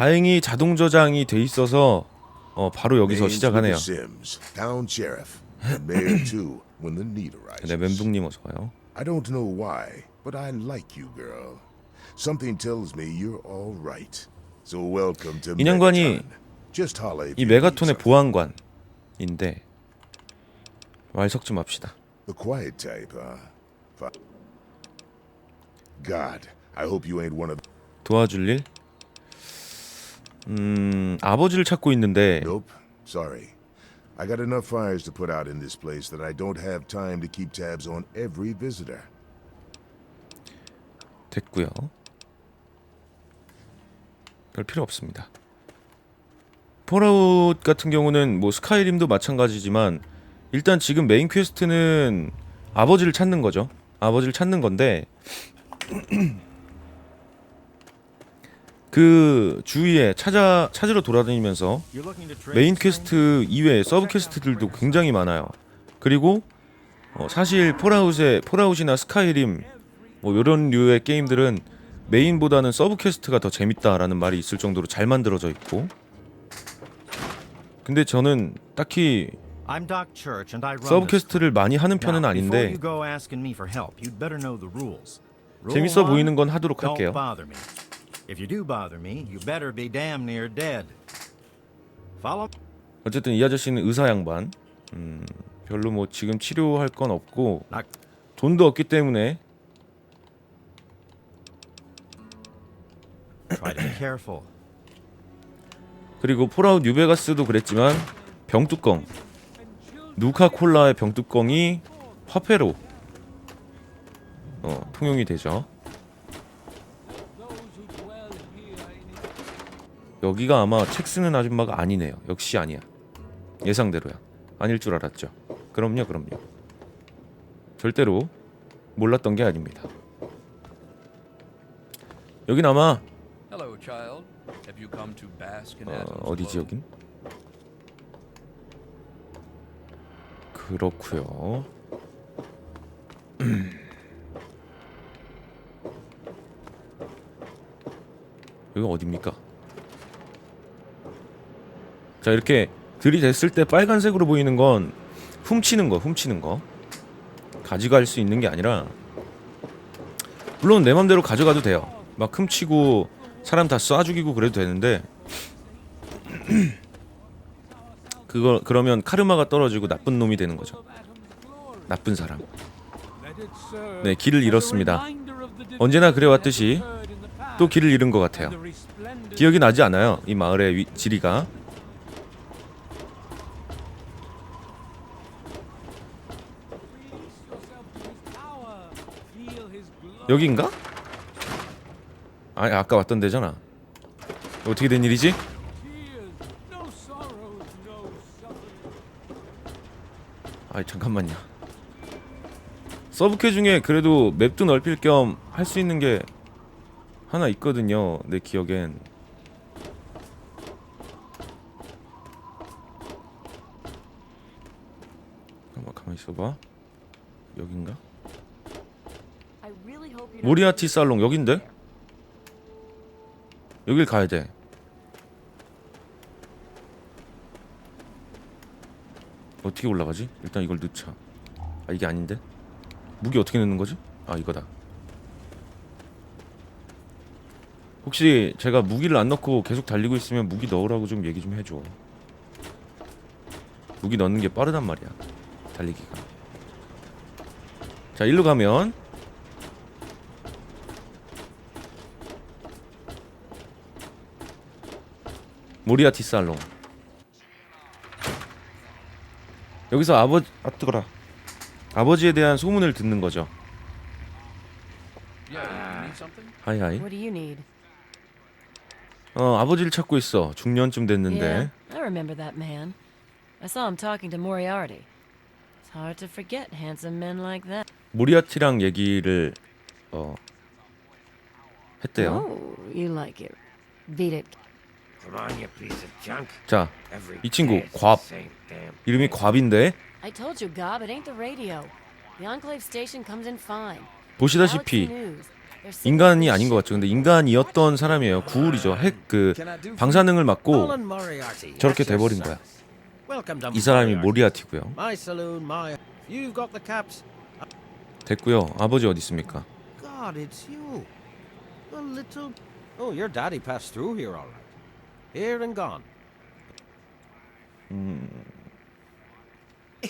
다행히 자동 저장이 돼 있어서 어, 바로 여기서 시작하네요. 네, 멘붕님 어서 와요. I don't know why, but I like you, girl. Something tells me you're all right. So welcome to if 이 메가톤의. 보안관인데 말석 좀 합시다. The quiet type, huh? God, I hope you ain't one of. 도와줄 일? 음, 아버지를 찾고 있는데 Nope. Sorry. I got enough fires to put out in this place that I don't have time to keep tabs on every visitor. 됐고요. 별 필요 없습니다. 폴아웃 같은 경우는 뭐 스카이림도 마찬가지지만 일단 지금 메인 퀘스트는 아버지를 찾는 거죠. 아버지를 찾는 건데 그 주위에 찾아 찾으러 돌아다니면서 메인 퀘스트 이외에 서브 퀘스트들도 굉장히 많아요. 그리고 어, 사실 폴아웃의 폴아웃이나 스카이림 뭐 이런 류의 게임들은 메인보다는 서브 퀘스트가 더 재밌다라는 말이 있을 정도로 잘 만들어져 있고 근데 저는 딱히 서브 퀘스트를 많이 하는 편은 아닌데 재밌어 보이는 건 하도록 할게요. If you do bother me, you better be damn near dead. Follow? 어쨌든 이 아저씨는 의사 양반 음, 별로 뭐 지금 치료할 건 없고 나- 돈도 없기 때문에 Try to be careful. 그리고 폴아웃 뉴베가스도 그랬지만 병뚜껑 누카콜라의 병뚜껑이 화폐로 어, 통용이 되죠. 여기가 아마 책 쓰는 아줌마가 아니네요. 역시 아니야. 예상대로야. 아닐 줄 알았죠. 그럼요, 그럼요. 절대로 몰랐던 게 아닙니다. 여긴 아마 어, 어디지? 여긴? 그렇고요. 여기 어딥니까? 자 이렇게 들이댔을 때 빨간색으로 보이는 건 훔치는 거, 훔치는 거. 가져갈 수 있는 게 아니라 물론 내 맘대로 가져가도 돼요. 막 훔치고 사람 다 쏴 죽이고 그래도 되는데 그거 그러면 카르마가 떨어지고 나쁜 놈이 되는 거죠. 나쁜 사람. 네, 길을 잃었습니다. 언제나 그래 왔듯이 또 길을 잃은 것 같아요. 기억이 나지 않아요. 이 마을의 위, 지리가. 여긴가? 아, 아까 왔던 데잖아. 어떻게 된 일이지? 아 잠깐만요. 서브캐 중에 그래도 맵도 넓힐 겸 할 수 있는 게 하나 있거든요. 내 기억엔. 잠깐만 가만 있어봐. 여긴가? 모리아티 살롱 여긴데? 여길 가야 돼. 어떻게 올라가지? 일단 이걸 넣자. 아 이게 아닌데? 무기 어떻게 넣는 거지? 아 이거다. 혹시 제가 무기를 안 넣고 계속 달리고 있으면 무기 넣으라고 좀 얘기 좀 해줘. 무기 넣는 게 빠르단 말이야. 달리기가. 자 일로 가면 모리아 티 살롱. 여기서 아버지 아 뜨거라. 아버지에 대한 소문을 듣는 거죠. 하이 하이. What do you need? 어 아버지를 찾고 있어. 중년쯤 됐는데. Yeah, I remember that man. I saw him talking to Moriarty. It's hard to forget handsome men like that. 모리아티랑 얘기를 어 했대요. Oh, you like it. Beat it. 자 Every 이 친구 곽 이름이 곽인데 I told you, Gob, it ain't the radio. The Enclave station comes in fine. 보시다시피. 인간이 아닌 것 같죠. 근데 인간이었던 사람이에요. 구울이죠. 핵 그 방사능을 맞고. 저렇게 돼버린. 거야. 이 사람이. 모리아티고요. My saloon, my. You've got the caps. 됐고요. 아버지 어디 있습니까? God, it's you. The little. Oh, your daddy passed through here, all right. Here and gone.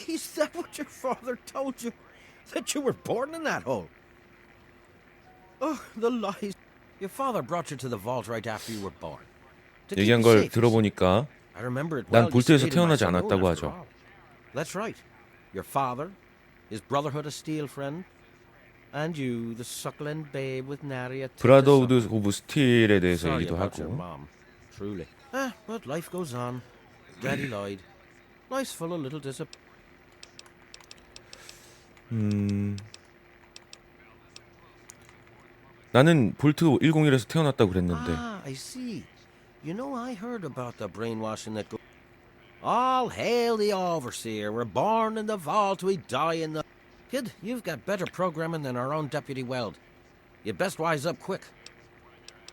Is that what your father told you? That you were born in that hole? Oh, the lies. Your father brought you to the vault right after you were born. To keep 얘기한 you 걸 safe. 들어보니까 I remember it 난 well. You 볼트에서 stayed in my 태어나지 saloon 않았다고 after 하죠. all. That's right. Your father, his Brotherhood of Steel friend, and you, the suckling babe with nary a tear to 브라더우드 suck. 오브 스틸에 대해서 Sorry 얘기도 about your 하고 mom, truly. Ah, but life goes on. Daddy lied. Life's full of little disap. 음 나는 볼트 101에서 태어났다고 그랬는데 Ah, I see. You know, I heard about the brainwashing that go. All hail the overseer. We're born in the vault, we die in the. Kid, you've got better programming than our own deputy Weld. You best wise up quick.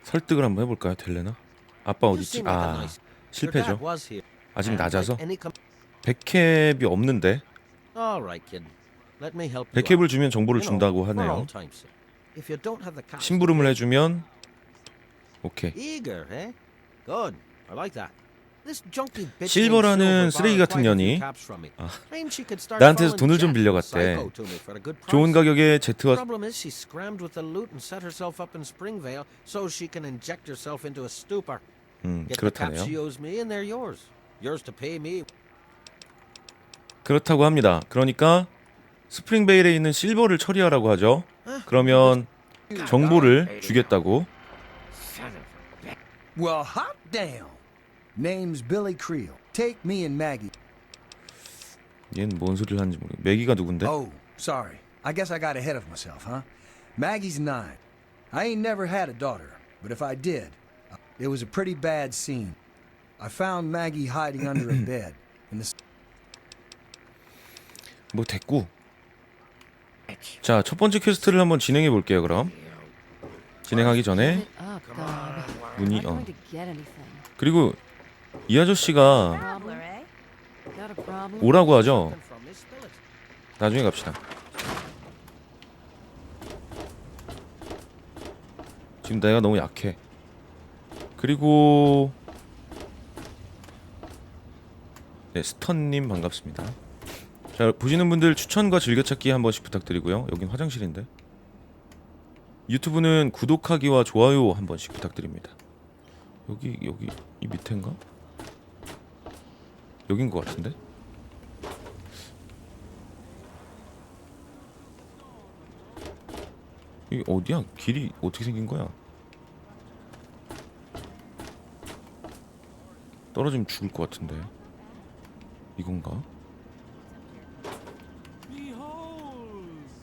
설득을 한번 해볼까요? 될래나? 아빠 어디 있지? 아 실패죠. 아직 낮아서 백캡이 없는데. 백캡을. 주면 정보를 준다고 하네요. 심부름을 해주면 오케이. Eh? 실버라는 쓰레기 같은 년이 start 나한테서 돈을 좀 빌려갔대. 좋은 가격에 제트와 음, Get the caps 그렇다네요. she owes me, and they're yours. Yours to pay me. 그렇다고 합니다. 그러니까 스프링베일에 있는 실버를 처리하라고 하죠. 그러면 정보를 주겠다고. Well, hot damn. Name's Billy Creel. Take me and Maggie. 얘는 뭔 소리를 하는지 모르겠. 매기가 누군데? Oh, sorry. I guess I got ahead of myself, huh? Maggie's nine. I ain't never had a daughter, but if I did, uh, it was a pretty bad scene. I found Maggie hiding under a bed in the 뭐 됐고. 자, 첫 번째 퀘스트를 한번 진행해 볼게요. 그럼 진행하기 전에. 문이 어. 그리고 이 아저씨가 eh? 오라고 하죠. 나중에 갑시다. 지금 내가 너무 약해. 그리고 네 스턴님 반갑습니다. 자 보시는 분들 추천과 즐겨찾기 한 번씩 부탁드리고요. 여긴 화장실인데 유튜브는 구독하기와 좋아요 한 번씩 부탁드립니다. 여기 여기 이 밑에인가? 여긴 것 같은데? 이게 어디야? 길이 어떻게 생긴 거야? 떨어지면 죽을 것 같은데. 이건가?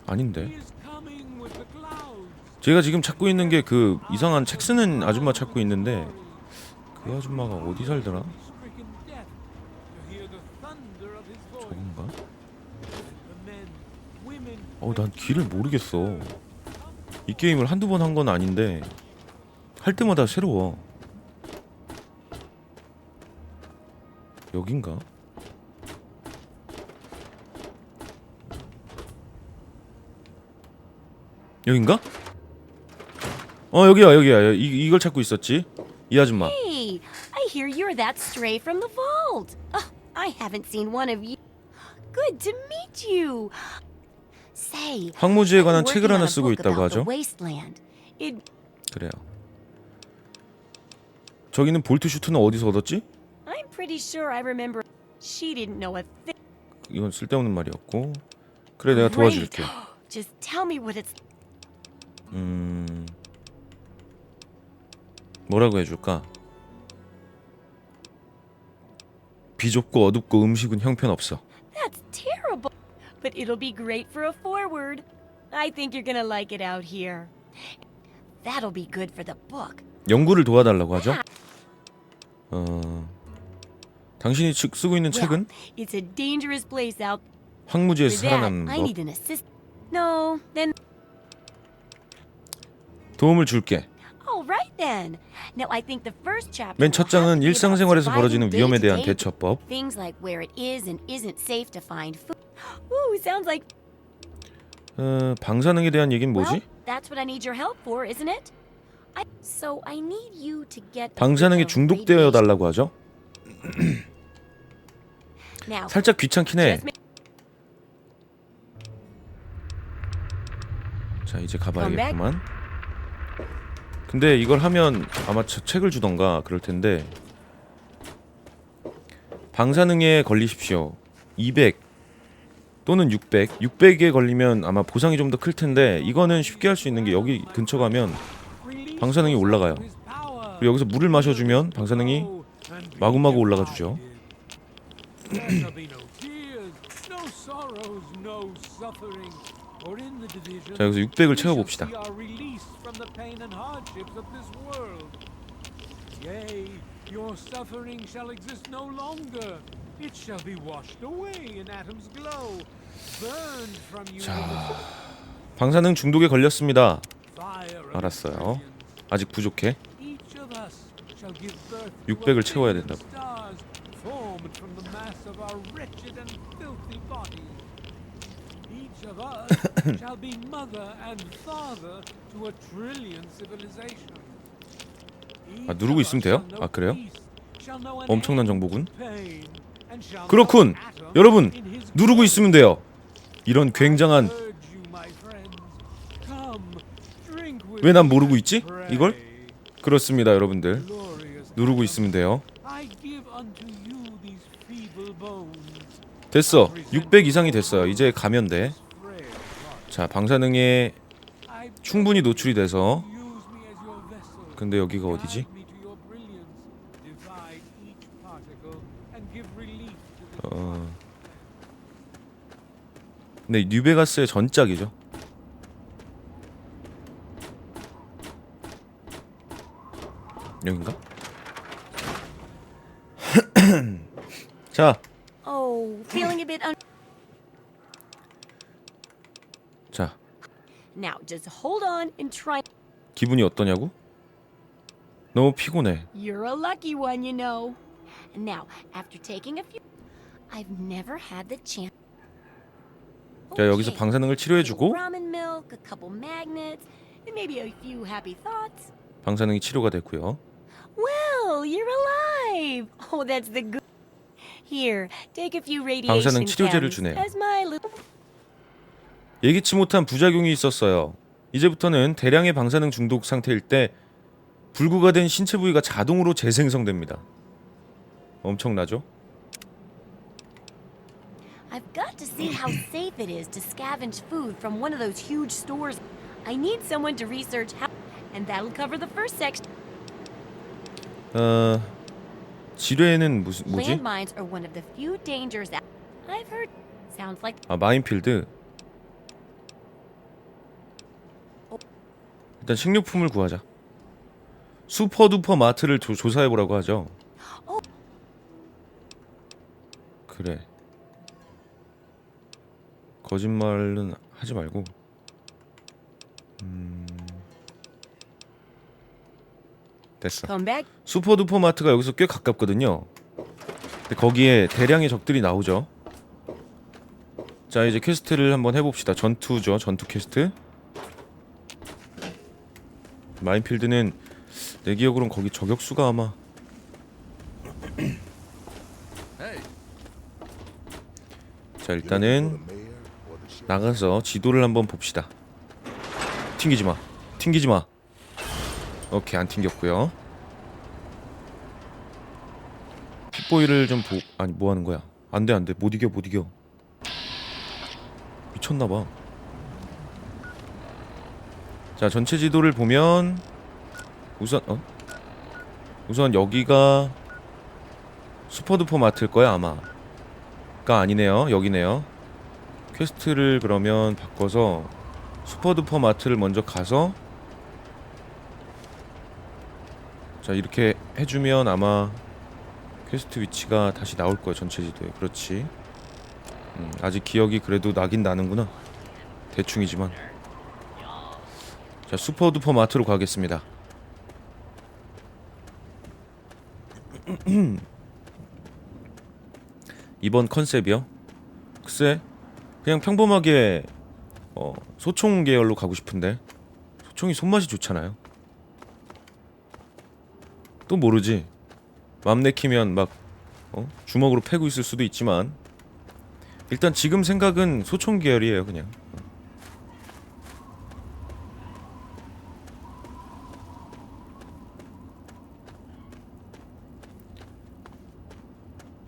아닌데. 제가 지금 찾고 있는 게 그 이상한 책 쓰는 아줌마 찾고 있는데 그 아줌마가 어디 살더라? 저건가? 어, 난 길을 모르겠어. 이 게임을 한두 번 한 건 아닌데 할 때마다 새로워. 여긴가? 여긴가? 어 여기야 여기야 이, 이걸 찾고 있었지 이 아줌마 Hey, I hear you're that stray from the vault. Oh, I haven't seen one of you. Good to meet you. Say, 황무지에 I'm 관한 working 책을 on 하나 a 쓰고 book 있다고 about the 하죠 Wasteland. It 그래요 저기는 볼트 슈트는 어디서 얻었지? Pretty sure I remember she didn't know a thing. 이건 쓸데없는 말이었고 그래 내가. 도와줄게 Just tell me what it's 음 뭐라고 해줄까? 비좁고 어둡고 음식은 형편없어. That's terrible. But it'll be great for a forward. I think you're gonna like it out here. That'll be good for the book. 연구를 도와달라고 하죠. 어 당신이 치- 쓰고 있는 책은 it's a dangerous place out 황무지에서 For that, 살아남는 I 법. need an assist. No, then 도움을 줄게. All right then. Now I think the first chapter. 맨 will 첫 have to 장은 be about 일상생활에서 surviving 벌어지는 위험에 대한 day-to-day 대처법. Things like where it is and isn't safe to find food. Ooh, sounds like. 어, 방사능에 대한 얘기는 Well, 뭐지? that's what I need your help for, isn't it? I, so I need you to get. 방사능에 중독되어. 달라고 하죠. 살짝 귀찮긴 해. 자 이제 가봐야겠구만. 근데 이걸 하면 아마 저 책을 주던가 그럴 텐데 방사능에 걸리십시오. 200 또는 600. 600에 걸리면 아마 보상이 좀 더 클 텐데 이거는 쉽게 할 수 있는 게 여기 근처 가면 방사능이 올라가요. 그리고 여기서 물을 마셔주면 방사능이 마구마구 올라가 주죠. 자 여기서 600을 채워봅시다. Yea, your suffering shall exist no longer. It shall be washed away in Atom's glow, burned from you with 방사능 중독에 걸렸습니다. 알았어요. 아직 부족해. Each of us shall give birth to 600을 a 채워야 된다고. Formed from the mass of our wretched and filthy bodies. Each of us shall be mother and father to a trillion civilization. 아, 누르고 있으면 돼요? 아, 그래요? 엄청난. 정보군. 그렇군. 여러분 누르고 있으면 돼요. 이런 굉장한 왜 난 모르고 있지? 이걸? 그렇습니다, 여러분들. 누르고 있으면 돼요. 됐어. 600 이상이 됐어요. 이제 가면 돼. 자, 방사능에 충분히 노출이 돼서 근데 여기가 어디지? 어. 네, 뉴베가스의 전작이죠. 여긴가? 자, Oh, feeling a bit un. 자, Now, just hold on and try. 기분이 어떠냐고? 너무 피곤해. You're a lucky one, you know. Now, after taking a few, I've never had the chance. 자, 여기서 Okay, 방사능을 치료해주고 ramen milk, a couple magnets, and maybe a few happy thoughts. 방사능이 치료가 됐고요. Well, you're alive. Oh, that's the good. Here, take a few radiation 방사능 치료제를 chems 주네요. as my little. 예기치 못한 부작용이 있었어요. 이제부터는 대량의 방사능 중독 상태일 때 불구가 된 신체 부위가 자동으로 재생성됩니다. 엄청나죠? I've got to see how safe it is to scavenge food from one of those huge stores. I need someone to research how, and that'll cover the first section. 어... 지뢰는 무슨 뭐지? Landmines are one of the few dangers I've heard. Sounds like 아 마인필드. 일단 식료품을 구하자. 슈퍼두퍼 마트를 조, 조사해 보라고 하죠. 어. 그래. 거짓말은 하지 말고. 음... 됐어. 슈퍼두퍼 마트가 여기서 꽤 가깝거든요. 근데 거기에 대량의 적들이 나오죠. 자 이제 퀘스트를 한번 해봅시다. 전투죠. 전투 퀘스트. 마인필드는 내 기억으론 거기 저격수가 아마 자 일단은 나가서 지도를 한번 봅시다. 튕기지 마. 튕기지 마. 오케이 안 튕겼고요. 핏보이를 좀 보. 아니 뭐 하는 거야? 안돼 안돼 못 이겨 못 이겨. 미쳤나 봐. 자 전체 지도를 보면 우선 어? 우선 여기가 슈퍼두퍼 마트일 거야 아마. 가 아니네요. 여기네요. 퀘스트를 그러면 바꿔서 슈퍼두퍼 마트를 먼저 가서 자 이렇게 해주면 아마 퀘스트 위치가 다시 나올 거예요 전체 지도에 그렇지 음, 아직 기억이 그래도 나긴 나는구나 대충이지만 자 슈퍼두퍼 마트로 가겠습니다 이번 컨셉이요? 글쎄 그냥 평범하게 어, 소총 계열로 가고 싶은데 소총이 손맛이 좋잖아요 또 모르지 맘 내키면 막 어? 주먹으로 패고 있을 수도 있지만 일단 지금 생각은 소총 계열이에요 그냥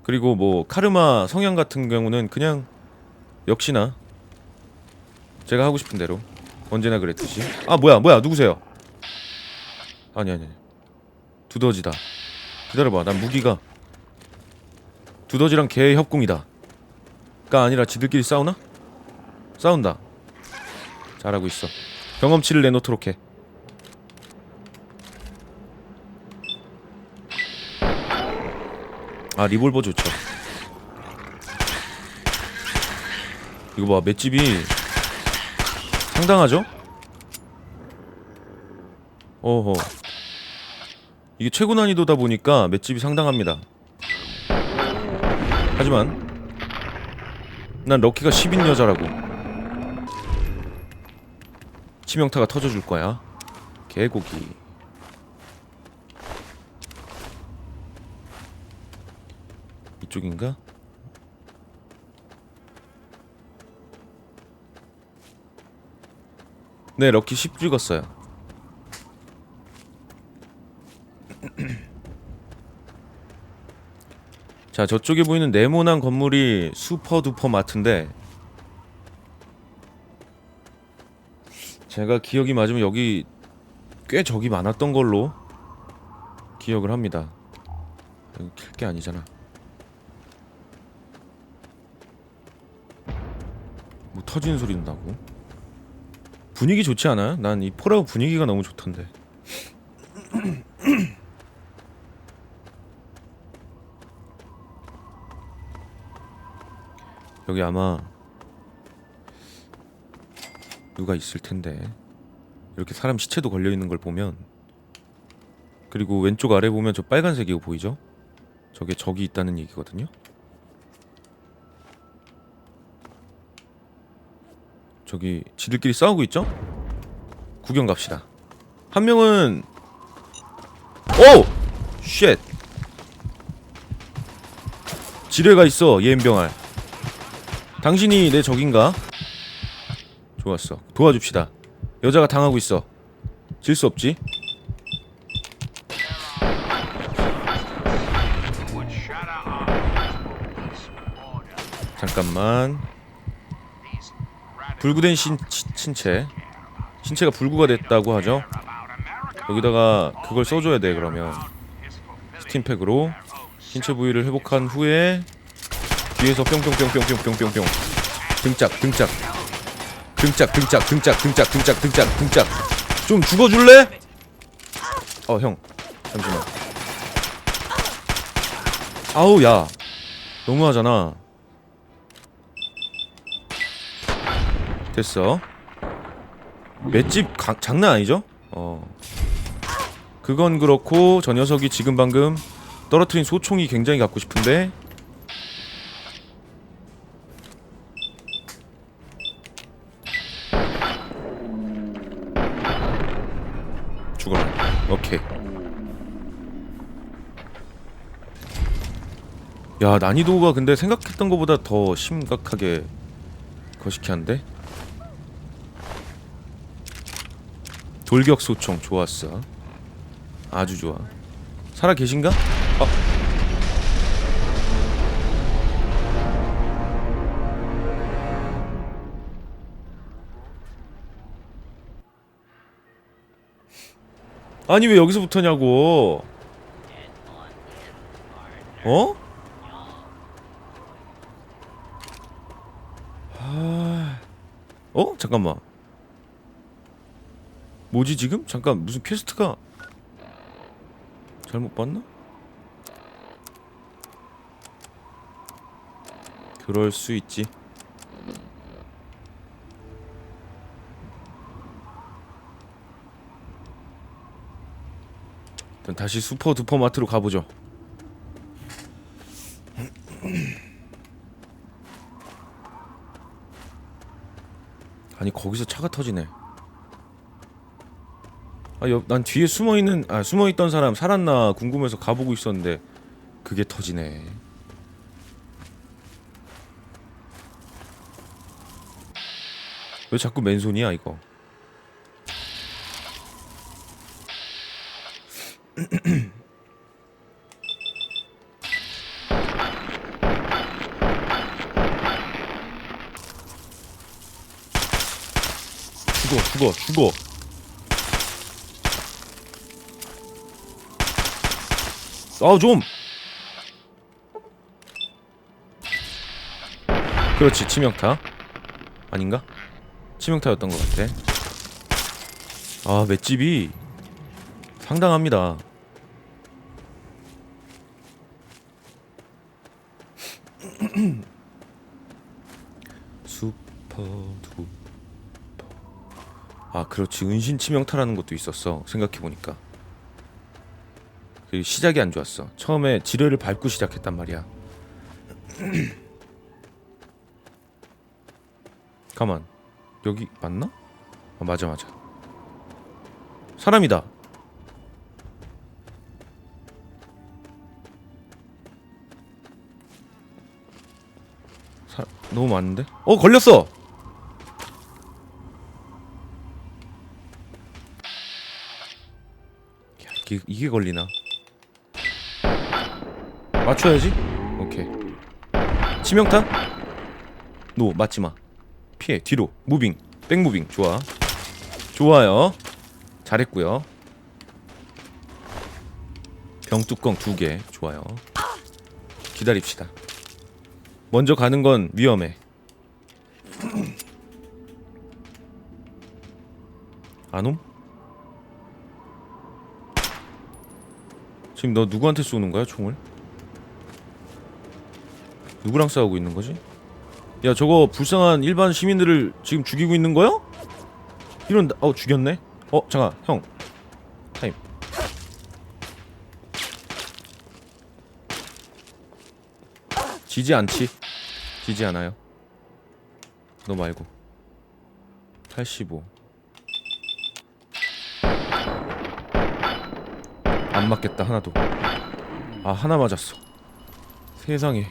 그리고 뭐 카르마 성향 같은 경우는 그냥 역시나 제가 하고 싶은 대로 언제나 그랬듯이. 아 뭐야 뭐야 누구세요? 아니 아니. 두더지다. 기다려봐 난 무기가 두더지랑 개의 협공이다. 가 아니라 지들끼리 싸우나? 싸운다. 잘하고 있어. 경험치를 내놓도록 해 아 리볼버 좋죠. 이거 봐 맷집이 상당하죠? 어허. 이게 최고 난이도다 보니까 맷집이 상당합니다. 하지만 난 럭키가 10인 여자라고 치명타가 터져줄 거야. 개고기 이쪽인가? 네 럭키 10 찍었어요. 자 저쪽에 보이는 네모난 건물이 슈퍼두퍼 마트인데 제가 기억이 맞으면 여기 꽤 적이 많았던 걸로 기억을 합니다. 여기 킬게 아니잖아 뭐 터지는 소리 난다고 분위기 좋지 않아요? 난 이 포라우 분위기가 너무 좋던데 여기 아마 누가 있을 텐데 이렇게 사람 시체도 걸려 있는 걸 보면 그리고 왼쪽 아래 보면 저 빨간색이고 보이죠? 저게 적이 있다는 얘기거든요. 저기 지들끼리 싸우고 있죠? 구경 갑시다. 한 명은 오! 쉣. 지뢰가 있어. 예인병알. 당신이 내 적인가? 좋았어. 도와줍시다. 여자가 당하고 있어. 질 수 없지. 잠깐만. 불구된 신, 치- 신체. 신체가 불구가 됐다고 하죠. 여기다가 그걸 써줘야 돼 그러면. 스팀팩으로 신체 부위를 회복한 후에 뒤에서 뿅뿅뿅뿅뿅뿅뿅뿅. 등짝 등짝. 등짝 등짝 등짝 등짝 등짝 등짝 등짝. 좀 죽어줄래? 어 형. 잠시만. 아우 야. 너무하잖아 됐어. 맷집 가, 장난 아니죠? 어. 그건 그렇고 저 녀석이 지금 방금 떨어뜨린 소총이 굉장히 갖고 싶은데. 죽어라. 오케이. 야 난이도가 근데 생각했던 것보다 더 심각하게 거시기한데 돌격 소총 좋았어 아주 좋아 살아 계신가? 어. 아니 왜 여기서부터냐고 어? 아... 어? 잠깐만 뭐지 지금? 잠깐 무슨 퀘스트가 잘못 봤나? 그럴 수 있지 일단 다시 슈퍼 두퍼 마트로 가보죠 아니 거기서 차가 터지네 아, 옆, 난 뒤에 숨어 있는 아 숨어 있던 사람 살았나 궁금해서 가보고 있었는데 그게 터지네. 왜 자꾸 맨손이야 이거? 죽어 죽어 죽어 아좀. 그렇지 치명타. 아닌가? 치명타였던 것 같아. 아 맷집이 상당합니다. 슈퍼 두 아 그렇지. 은신 치명타라는 것도 있었어 생각해 보니까 그 시작이 안 좋았어 처음에 지뢰를 밟고 시작했단 말이야 가만 여기 맞나? 아 맞아 맞아 사람이다 사, 너무 많은데? 어 걸렸어! 야, 이게, 이게 걸리나? 맞춰야지? 오케이. 치명타? 노 맞지마. 피해 뒤로. 무빙 백무빙. 좋아. 좋아요. 잘했고요. 병뚜껑 두 개. 좋아요. 기다립시다. 먼저 가는 건 위험해. 안옴? 지금 너 누구한테 쏘는 거야 총을? 누구랑 싸우고 있는 거지? 야 저거 불쌍한 일반 시민들을 지금 죽이고 있는 거야? 이런 어 죽였네? 어 잠깐 형. 타임. 지지 않지? 지지 않아요? 너 말고. 85 안 맞겠다 하나도. 아 하나 맞았어. 세상에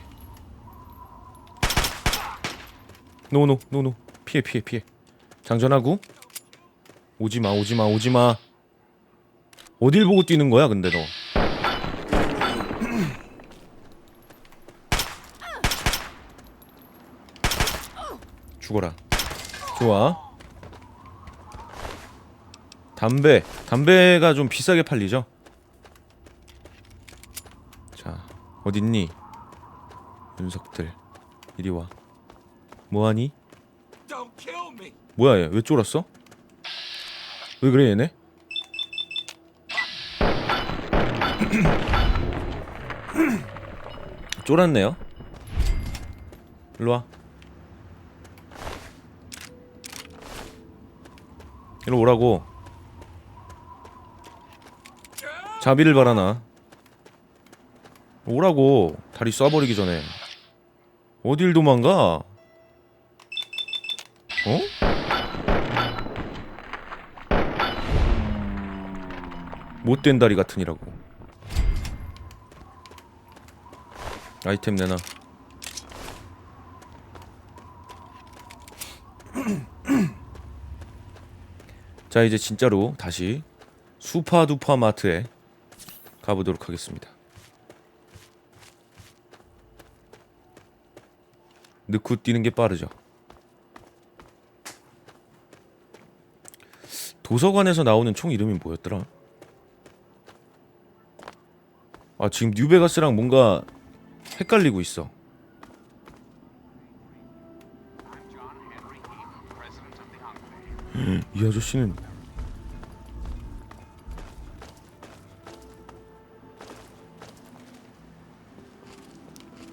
노노 노노. 피해 피해 피해. 장전하고? 오지마 오지마 오지마. 어딜 보고 뛰는 거야 근데 너? 죽어라. 좋아. 담배. 담배가 좀 비싸게 팔리죠? 자 어딨니? 윤석들 이리 와 뭐하니? 뭐야 얘왜 쫄았어? 왜 그래 얘네? 쫄았네요 일로와 일로 오라고 자비를 바라나 오라고 다리 쏴버리기 전에 어딜 도망가? 어? 못된 다리 같으니라고. 아이템 내놔. 자 이제 진짜로 다시 수파두파 마트에 가보도록 하겠습니다. 넣고 뛰는 게 빠르죠 도서관에서 나오는 총 이름이 뭐였더라? 아 지금 뉴베가스랑 뭔가 헷갈리고 있어. 이 아저씨는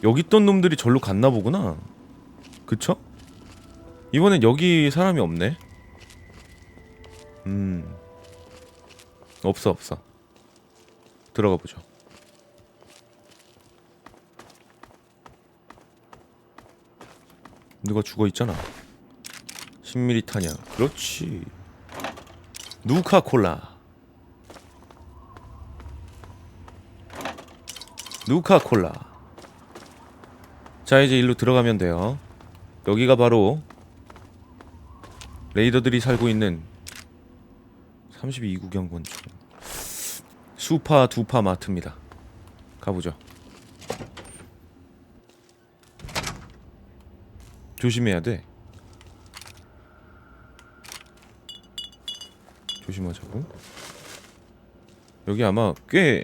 여기 있던 놈들이 절로 갔나 보구나. 그쵸? 이번엔 여기 사람이 없네. 없어 없어. 들어가 보죠. 누가 죽어 있잖아. 10mm 탄약. 그렇지. 누카콜라. 누카콜라. 자, 이제 일로 들어가면 돼요. 여기가 바로 레이더들이 살고 있는 32구경 권총 수파 두파 마트입니다. 가보죠. 조심해야 돼. 조심하자고. 여기 아마 꽤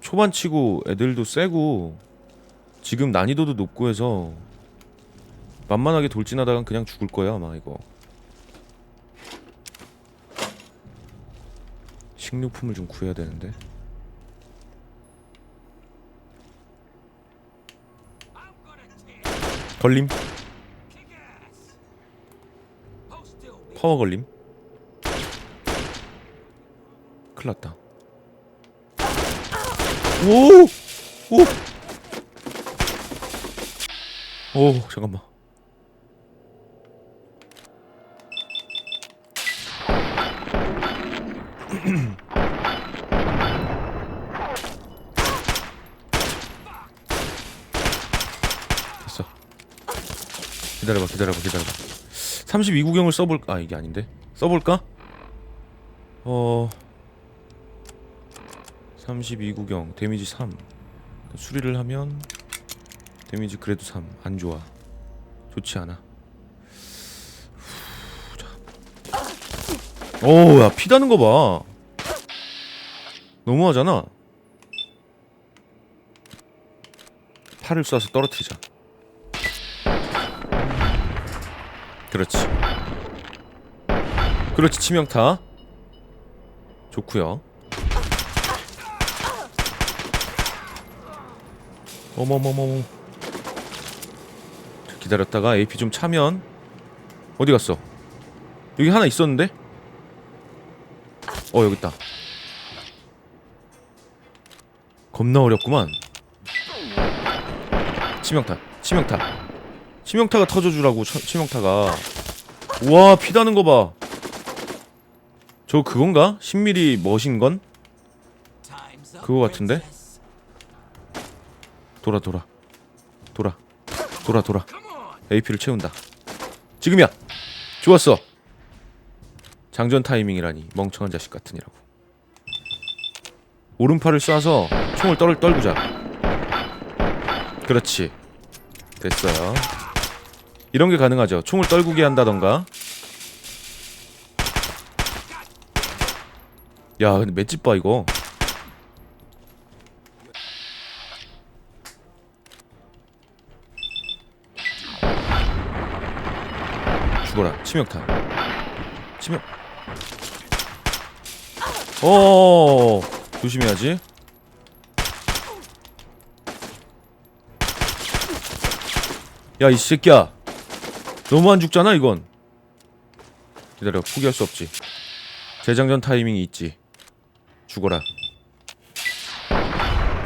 초반치고 애들도 세고 지금 난이도도 높고 해서 만만하게 돌진하다간 그냥 죽을 거야 아마 이거. 식료품을 좀 구해야 되는데. 걸림. 파워 걸림. 큰일 났다. 오! 오! 오, 잠깐만. 기다려봐, 기다려봐, 기다려봐. 32구경을 써볼, 아, 이게 아닌데. 써볼까? 어. 32구경, 데미지 3. 수리를 하면, 데미지 그래도 3. 안 좋아. 좋지 않아. 후, 자. 오, 야, 피 다는 거 봐. 너무하잖아. 팔을 쏴서 떨어뜨리자. 그렇지. 그렇지 치명타. 좋구요. 어머머머머. 기다렸다가 AP 좀 차면 어디 갔어? 여기 하나 있었는데? 어 여기 있다. 겁나 어렵구만. 치명타, 치명타, 치명타가 터져주라고 쳐- 치명타가. 우와 피다는 거 봐. 저 그건가? 10mm 머신 건? 그거 같은데? 돌아 돌아 돌아 돌아 돌아 AP를 채운다 지금이야 좋았어 장전 타이밍이라니 멍청한 자식 같으니라고 오른팔을 쏴서 총을 떨, 떨구자 그렇지 됐어요 이런 게 가능하죠. 총을 떨구게 한다던가. 야 근데 맷집 봐 이거. 죽어라. 치명타. 치명. 어 조심해야지. 야 이 새끼야 너무 안 죽잖아 이건. 기다려 포기할 수 없지. 재장전 타이밍이 있지. 죽어라.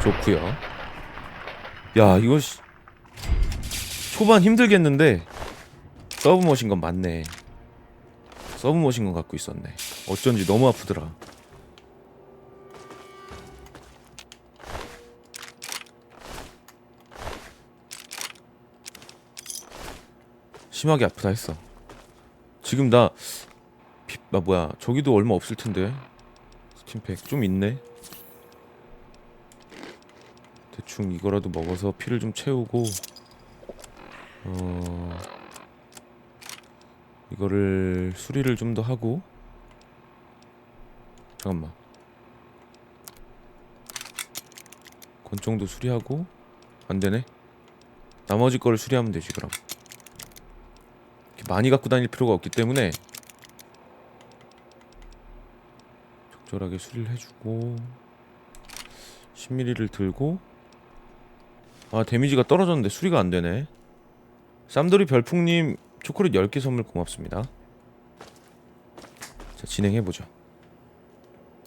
좋구요. 야 이거 씨- 초반 힘들겠는데 서브 머신 건 맞네. 서브 머신 건 갖고 있었네. 어쩐지 너무 아프더라 심하게 아프다 했어. 지금 나 피, 아 뭐야. 저기도 얼마 없을 텐데. 스팀팩 좀 있네. 대충 이거라도 먹어서 피를 좀 채우고 어 이거를 수리를 좀 더 하고. 잠깐만. 권총도 수리하고 안 되네. 나머지 거를 수리하면 되지 그럼 많이 갖고 다닐 필요가 없기 때문에 적절하게 수리를 해주고 10mm를 들고 아 데미지가 떨어졌는데 수리가 안 되네. 쌈돌이 별풍님 초콜릿 10개 선물 고맙습니다. 자 진행해보죠